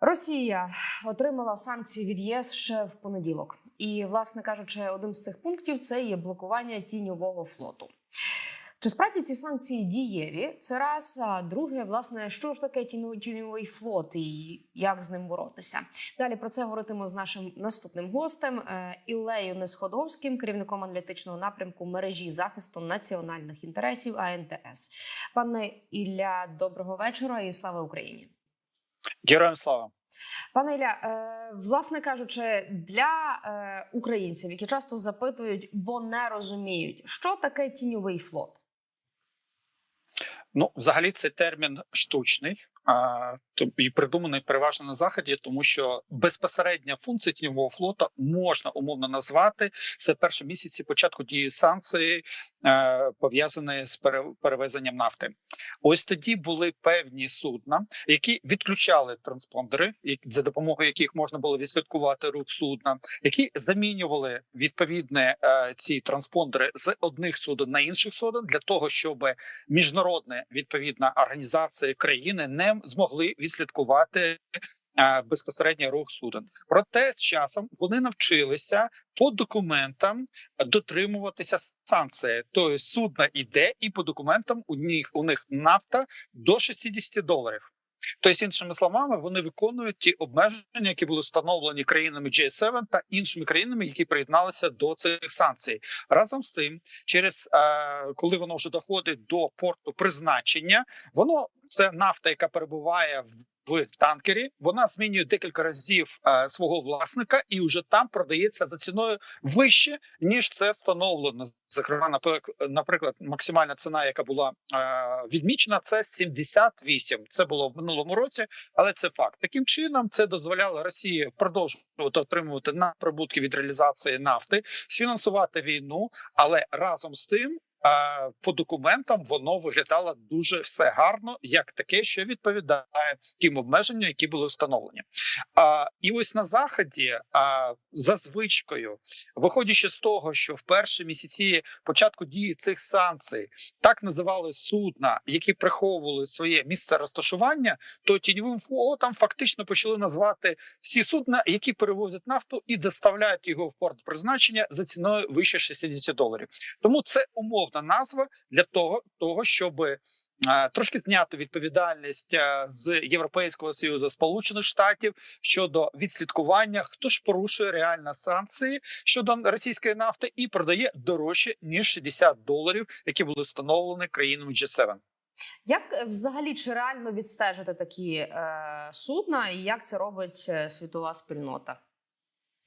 Росія отримала санкції від ЄС ще в понеділок, і, власне кажучи, одним з цих пунктів це є блокування тіньового флоту. Чи справді ці санкції дієві? Це раз. А друге, власне, що ж таке тіньовий флот і як з ним боротися? Далі про це говоритимо з нашим наступним гостем е, Іллею Несходовським, керівником аналітичного напрямку мережі захисту національних інтересів АНТС. Пане Ілля, доброго вечора і слава Україні. Героям слава. Пане Ілля, е, власне кажучи, для е, українців, які часто запитують, бо не розуміють, що таке тіньовий флот. Ну, взагалі, цей термін штучний і придуманий переважно на заході, тому що безпосередня функція тіньового флота можна умовно назвати це перші місяці початку дії санкцій, е, пов'язані з пере- перевезенням нафти. Ось тоді були певні судна, які відключали транспондери, за допомогою яких можна було відслідкувати рух судна, які замінювали відповідне е, ці транспондери з одних суден на інших суден для того, щоб міжнародна відповідна організація країни не змогли відслідкувати. Е, Безпосередньо рух суден, проте з часом вони навчилися по документам дотримуватися санкції. Тобто судна йде, і по документам у них у них нафта до 60 доларів. Тобто, іншими словами, вони виконують ті обмеження, які були встановлені країнами G7 та іншими країнами, які приєдналися до цих санкцій. Разом з тим, через е, коли воно вже доходить до порту призначення, воно це нафта, яка перебуває в. В танкері вона змінює декілька разів е, свого власника і вже там продається за ціною вище ніж це встановлено. Зокрема, наприк- наприклад, максимальна ціна, яка була е, відмічена, це 78. Це було в минулому році, але це факт. Таким чином це дозволяло Росії продовжувати отримувати надприбутки від реалізації нафти, фінансувати війну, але разом з тим. По документам воно виглядало дуже все гарно, як таке, що відповідає тим обмеженням, які були встановлені. А, і ось на заході, а, за звичкою, виходячи з того, що в перші місяці початку дії цих санкцій так називали судна, які приховували своє місце розташування, то тіньовим флотом фактично почали назвати всі судна, які перевозять нафту і доставляють його в порт призначення за ціною вище 60 доларів. Тому це умовна назва для того, того щоб е, Трошки зняти відповідальність е, з Європейського союзу Сполучених Штатів щодо відслідкування, хто ж порушує реально санкції щодо російської нафти і продає дорожче ніж 60 доларів, які були встановлені країнами G7. Як е, взагалі чи реально відстежити такі е, судна, і як це робить світова спільнота?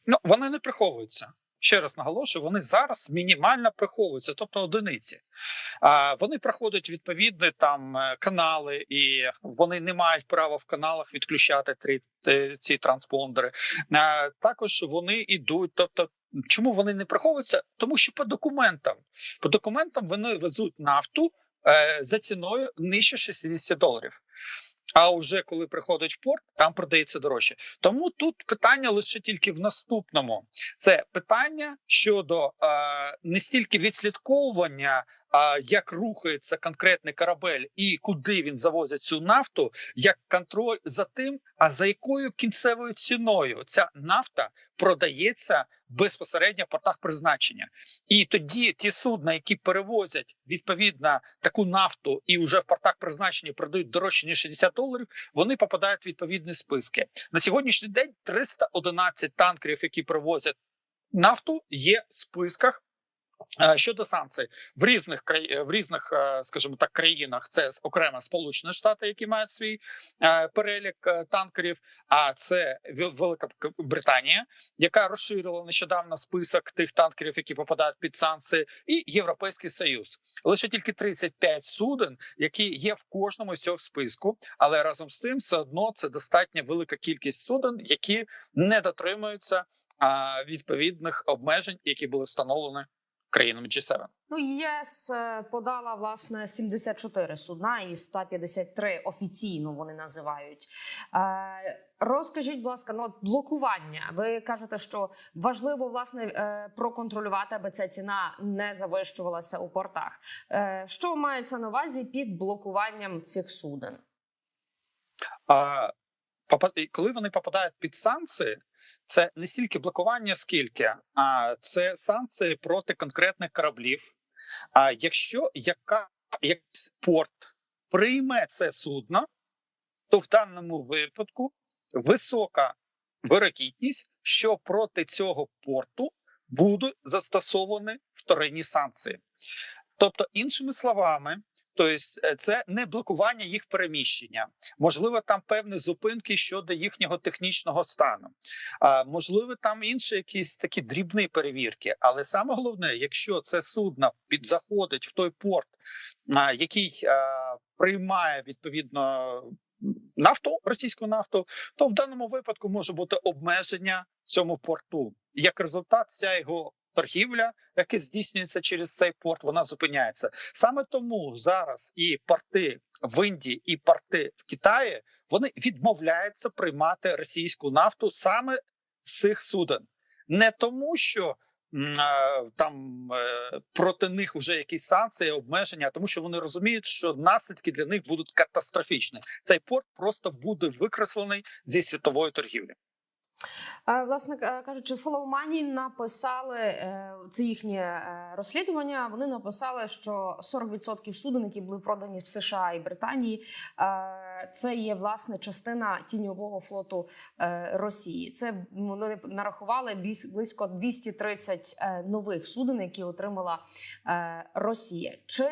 Ну вони не приховуються. Ще раз наголошую, вони зараз мінімально приховуються, тобто одиниці. Вони проходять відповідні там е, канали, і вони не мають права в каналах відключати е, ці транспондери. Також вони йдуть. Тобто, чому вони не приховуються? Тому що по документам, по документам вони везуть нафту е, за ціною нижче 60 доларів. А вже коли приходить в порт, там продається дорожче. Тому тут питання лише тільки в наступному: це питання щодо е, не стільки відслідковування, а як рухається конкретний корабель і куди він завозить цю нафту, як контроль за тим, а за якою кінцевою ціною ця нафта продається безпосередньо в портах призначення. І тоді ті судна, які перевозять відповідно таку нафту і вже в портах призначення продають дорожче ніж 60 доларів, вони попадають в відповідні списки. На сьогоднішній день 311 танкерів, які привозять нафту, є в списках. Е, Щодо санкцій в різних краї... в різних, е, скажімо так, країнах це окремо Сполучені Штати, які мають свій е, перелік е, танкерів. А це Вел- Велика Британія, яка розширила нещодавно список тих танкерів, які попадають під санкції, і Європейський Союз. Лише тільки 35 суден, які є в кожному з цього списку, але разом з тим, все одно це достатньо велика кількість суден, які не дотримуються відповідних обмежень, які були встановлені країнами G7. Ну, ЄС е, подала власне 74 судна із 153 офіційно вони називають. Е, розкажіть, будь ласка, ну от блокування. Ви кажете, що важливо власне е, проконтролювати, аби ця ціна не завищувалася у портах. Е, що мається на увазі під блокуванням цих суден? А коли вони попадають під санкції, це не стільки блокування, скільки а це санкції проти конкретних кораблів. А якщо яка якийсь порт прийме це судно, то в даному випадку висока вирогідність, що проти цього порту будуть застосовані вторинні санкції. Тобто, іншими словами, тобто це не блокування їх переміщення, можливо, там певні зупинки щодо їхнього технічного стану, а можливо, там інші якісь такі дрібні перевірки. Але саме головне, якщо це судно підзаходить в той порт, який приймає відповідно нафту, російську нафту, то в даному випадку може бути обмеження цьому порту. Як результат, вся його торгівля, яка здійснюється через цей порт, вона зупиняється. Саме тому зараз і порти в Індії, і порти в Китаї вони відмовляються приймати російську нафту саме з цих суден, не тому, що е, там е, проти них вже якісь санкції, обмеження, тому що вони розуміють, що наслідки для них будуть катастрофічні. Цей порт просто буде викреслений зі світової торгівлі. Е, Власне е, кажучи, Money написали е, це їхнє розслідування. Вони написали, що 40% суден, які були продані в США і Британії, це є власне частина тіньового флоту Росії. Це вони нарахували біс- близько 230 е, нових суден, які отримала Росія. Чи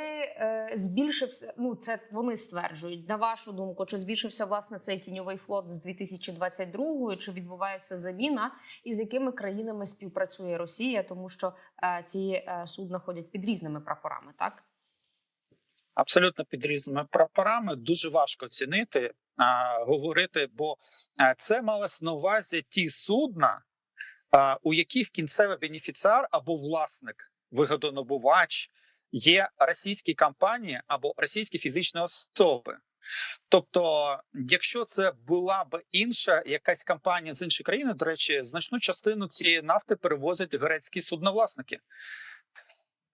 збільшився? Ну це вони стверджують. На вашу думку, чи збільшився власне цей тіньовий флот з 2022 Чи відбувається заміна? І з якими країнами співпрацює Росія? Тому що е, ці е, судна ходять під різними прапорами, так? абсолютно під різними прапорами. Дуже важко оцінити, а, говорити, бо це малось на увазі ті судна, у яких кінцевий бенефіціар або власник, вигодонабувач є російські компанії або російські фізичні особи. Тобто, якщо це була б інша якась компанія з іншої країни, до речі, значну частину цієї нафти перевозять грецькі судновласники.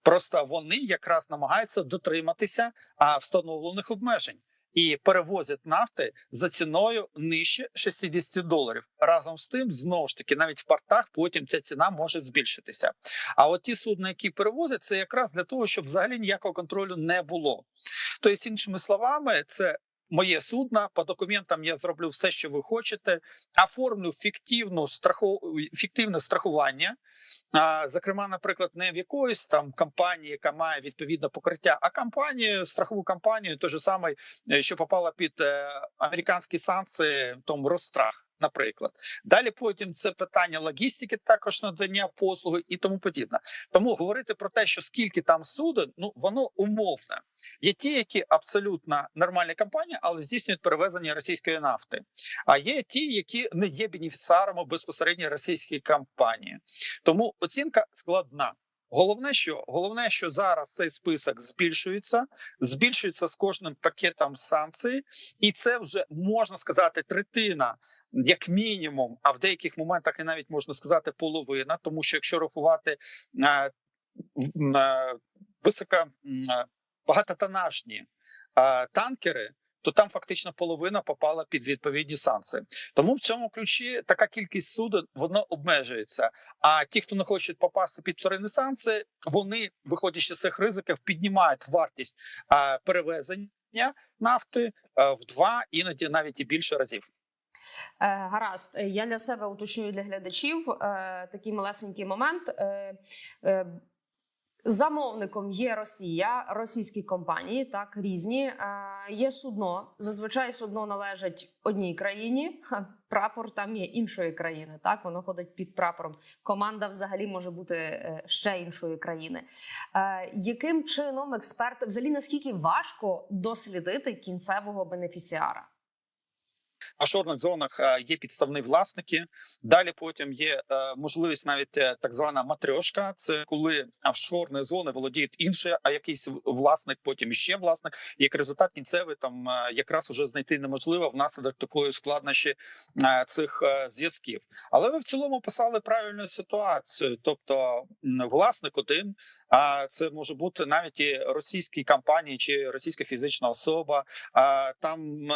Просто вони якраз намагаються дотриматися а, встановлених обмежень і перевозять нафти за ціною нижче 60 доларів. Разом з тим, знову ж таки, навіть в портах потім ця ціна може збільшитися. А от ті судна, які перевозять, це якраз для того, щоб взагалі ніякого контролю не було. Тобто, іншими словами, це. Моє судно по документам я зроблю все, що ви хочете. Оформлю фіктивну страху... фіктивне страхування. А, Зокрема, наприклад, не в якоїсь там компанії, яка має відповідне покриття, а компанію, страхову компанію, той же самий, е, що попала під е, американські санкції, тому Рострах, наприклад. Далі потім це питання логістики, також надання послуги і тому подібне. Тому говорити про те, що скільки там суден, ну воно умовне. Є ті, які абсолютно нормальні компанії, але здійснюють перевезення російської нафти. А є ті, які не є бенефіціарами безпосередньо російської компанії. Тому оцінка складна. Головне, що головне, що зараз цей список збільшується, збільшується з кожним пакетом санкцій, і це вже можна сказати третина, як мінімум, а в деяких моментах і навіть можна сказати половина, тому що якщо рахувати е, е, високо е, багатотонажні е, танкери. То там фактично половина попала під відповідні санкції. Тому в цьому ключі така кількість суден воно обмежується. А ті, хто не хочуть попасти під вторинні санкції, вони, виходячи з цих ризиків, піднімають вартість перевезення нафти а, в два, іноді навіть і більше разів. Е, Гаразд, Е, я для себе уточнюю для глядачів е, такий малесенький момент. Замовником є Росія, російські компанії, так різні. Е, Є судно. Зазвичай судно належить одній країні. Прапор там є іншої країни. Так воно ходить під прапором. Команда взагалі може бути е, ще іншої країни. Е, Яким чином експерти взагалі наскільки важко дослідити кінцевого бенефіціара? Офшорних зонах е, є підставні власники. Далі потім є е, можливість навіть е, так звана матрьошка. Це коли офшорні зони володіють інший, а якийсь власник, потім ще власник. Як результат кінцевий там якраз уже знайти неможливо внаслідок такої складнощі цих зв'язків. Але ви в цілому писали правильну ситуацію. Тобто власник один, а це може бути навіть і російські компанії чи російська фізична особа. Там.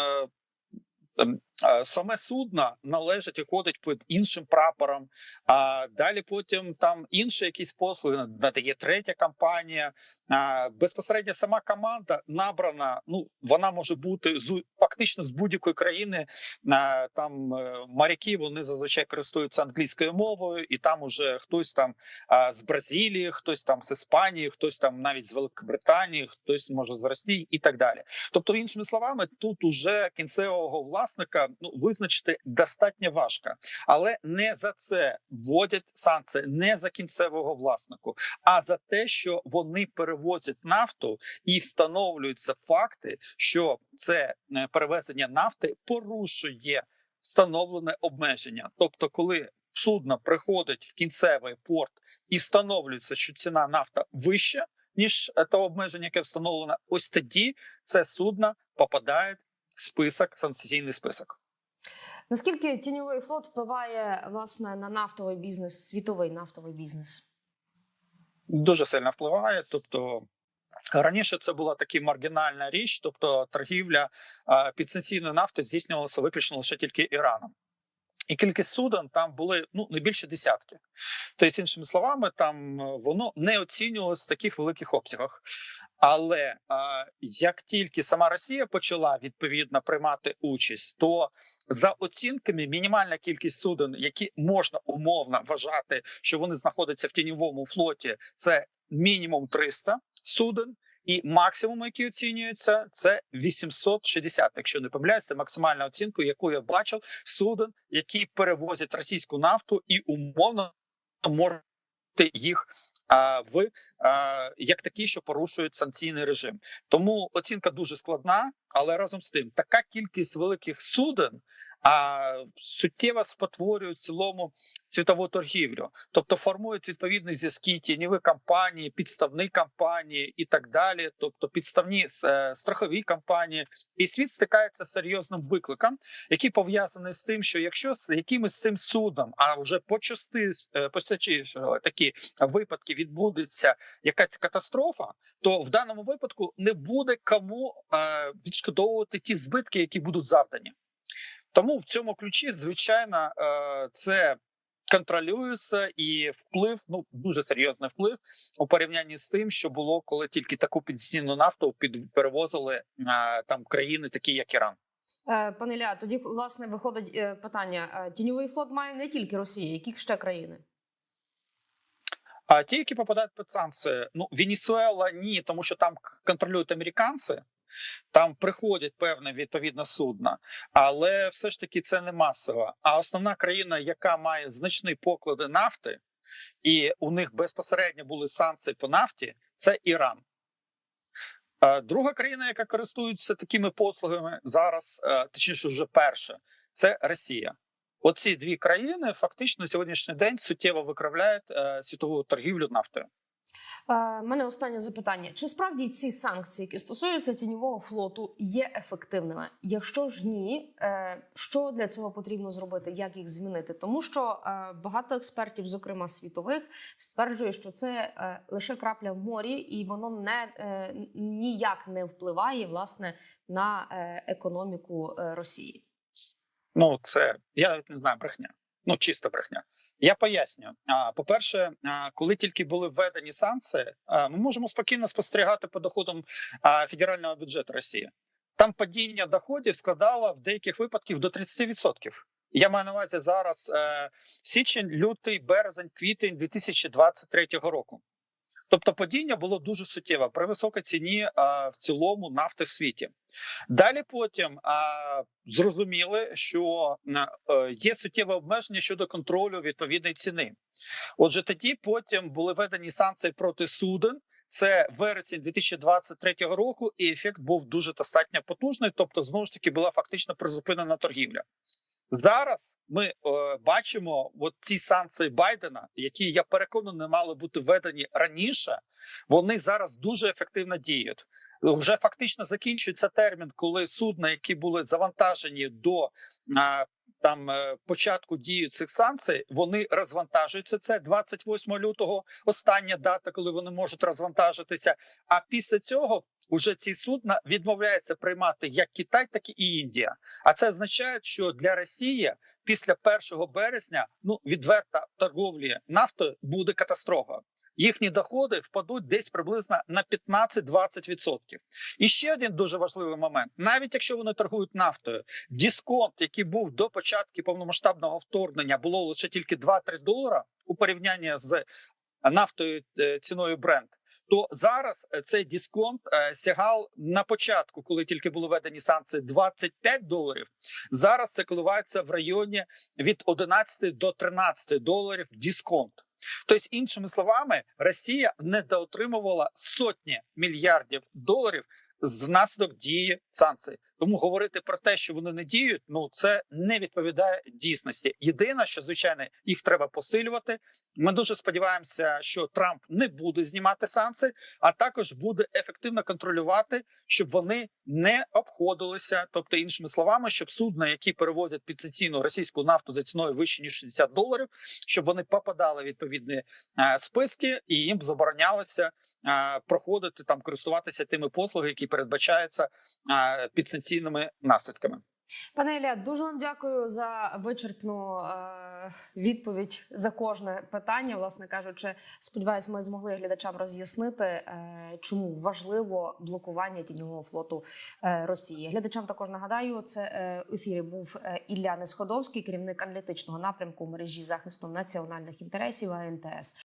Е, ем, е, саме судно належить і ходить під іншим прапором. А далі потім там інші якісь послуги надає третя компанія. Безпосередньо сама команда набрана. Ну вона може бути з фактично з будь-якої країни. Там е, моряки вони зазвичай користуються англійською мовою, і там уже хтось там з Бразилії, хтось там з Іспанії, хтось там навіть з Великобританії, хтось може з Росії і так далі. Тобто, іншими словами, тут уже кінцевого власника ну визначити достатньо важко, але не за це вводять санкції, не за кінцевого власнику, а за те, що вони перевозять нафту і встановлюються факти, що це е, перевезення нафти порушує встановлене обмеження. Тобто, коли судно приходить в кінцевий порт і встановлюється, що ціна нафта вища. Ніж те обмеження, яке встановлено, ось тоді це судно попадає в список санкційний список. Наскільки тіньовий флот впливає власне на нафтовий бізнес, світовий нафтовий бізнес? Дуже сильно впливає. Тобто раніше це була така маргінальна річ, тобто торгівля підсанкційної нафти здійснювалася виключно лише тільки Іраном. І кількість суден там були ну не більше десятки. Тобто, іншими словами, там е, воно не оцінювалося в таких великих обсягах. Але а, як тільки сама Росія почала відповідно приймати участь, то за оцінками мінімальна кількість суден, які можна умовно вважати, що вони знаходяться в тіньовому флоті, це мінімум 300 суден. І максимум, який оцінюється, це 860, Якщо не помиляюсь, це максимальна оцінка, яку я бачив суден, які перевозять російську нафту, і умовно можуть їх а, в а, як такі, що порушують санкційний режим. Тому оцінка дуже складна, але разом з тим, така кількість великих суден. А суттєво спотворюють в цілому світову торгівлю, тобто формують відповідні зв'язки, тіньові компанії, підставні компанії і так далі, тобто підставні е, страхові компанії, і світ стикається з серйозним викликом, який пов'язаний з тим, що якщо з якимось цим судом, а вже по части е, такі випадки відбудеться якась катастрофа, то в даному випадку не буде кому е, відшкодовувати ті збитки, які будуть завдані. Тому в цьому ключі, звичайно, е, це контролюється і вплив, ну дуже серйозний вплив у порівнянні з тим, що було, коли тільки таку підцінну нафту під перевозили е, там країни, такі як Іран. Е, Пане Ля, тоді власне виходить питання: тіньовий флот має не тільки Росія, які ще країни? А ті, які попадають під санкції, ну Венесуела ні, тому що там контролюють американці. Там приходять певне відповідне судна, але все ж таки це не масово. А основна країна, яка має значні поклади нафти, і у них безпосередньо були санкції по нафті, це Іран. Друга країна, яка користується такими послугами зараз, точніше, вже перша, це Росія. Оці дві країни фактично на сьогоднішній день суттєво викривляють світову торгівлю нафтою. У е, мене останнє запитання: чи справді ці санкції, які стосуються тіньового флоту, є ефективними? Якщо ж ні, е, що для цього потрібно зробити? Як їх змінити? Тому що е, багато експертів, зокрема світових, стверджує, що це лише крапля в морі, і воно не ніяк не впливає власне на економіку Росії. Ну це я не знаю брехня. Ну, чиста брехня. Я поясню. По перше, коли тільки були введені санкції, ми можемо спокійно спостерігати по доходам федерального бюджету Росії. Там падіння доходів складало в деяких випадках до 30%. Я маю на увазі зараз е, січень, лютий, березень, квітень 2023 року. Тобто падіння було дуже суттєве при високій ціні а, в цілому нафти в світі. Далі потім а, зрозуміли, що а, е, є суттєве обмеження щодо контролю відповідної ціни. Отже, тоді потім були введені санкції проти суден. Це вересень 2023 року, і ефект був дуже достатньо потужний. Тобто, знову ж таки була фактично призупинена торгівля. Зараз ми е, бачимо от ці санкції Байдена, які я переконаний, мали бути введені раніше. Вони зараз дуже ефективно діють. Вже фактично закінчується термін, коли судна, які були завантажені до а, там е, початку дії цих санкцій, вони розвантажуються. Це 28 лютого. Остання дата, коли вони можуть розвантажитися. А після цього уже ці судна відмовляються приймати як Китай, так і Індія. А це означає, що для Росії після 1 березня ну відверта торговлі нафтою буде катастрофа. Їхні доходи впадуть десь приблизно на 15-20%. І ще один дуже важливий момент: навіть якщо вони торгують нафтою, дисконт, який був до початку повномасштабного вторгнення, було лише тільки 2-3 долара у порівнянні з нафтою е, ціною Brent, то зараз е, цей дисконт е, сягав на початку, коли тільки були введені санкції, 25 доларів. Зараз це коливається в районі від 11 до 13 доларів дисконт. Тобто, іншими словами, Росія недоотримувала сотні мільярдів доларів з наслідок дії санкцій. Тому говорити про те, що вони не діють, ну це не відповідає дійсності. Єдине, що звичайно їх треба посилювати. Ми дуже сподіваємося, що Трамп не буде знімати санкції, а також буде ефективно контролювати, щоб вони не обходилися. Тобто, іншими словами, щоб судна, які перевозять підсеційну російську нафту за ціною вище ніж 60 доларів, щоб вони попадали в відповідні е, списки і їм заборонялося е, проходити там, користуватися тими послугами, які передбачаються е, підсанкційними наслідками. Пане Ілля, дуже вам дякую за вичерпну е, відповідь за кожне питання. Власне кажучи, сподіваюсь, ми змогли глядачам роз'яснити, е, чому важливо блокування тіньового флоту е, Росії. Глядачам також нагадаю, це е, ефірі був е, Ілля Несходовський, керівник аналітичного напрямку мережі захисту національних інтересів АНТС.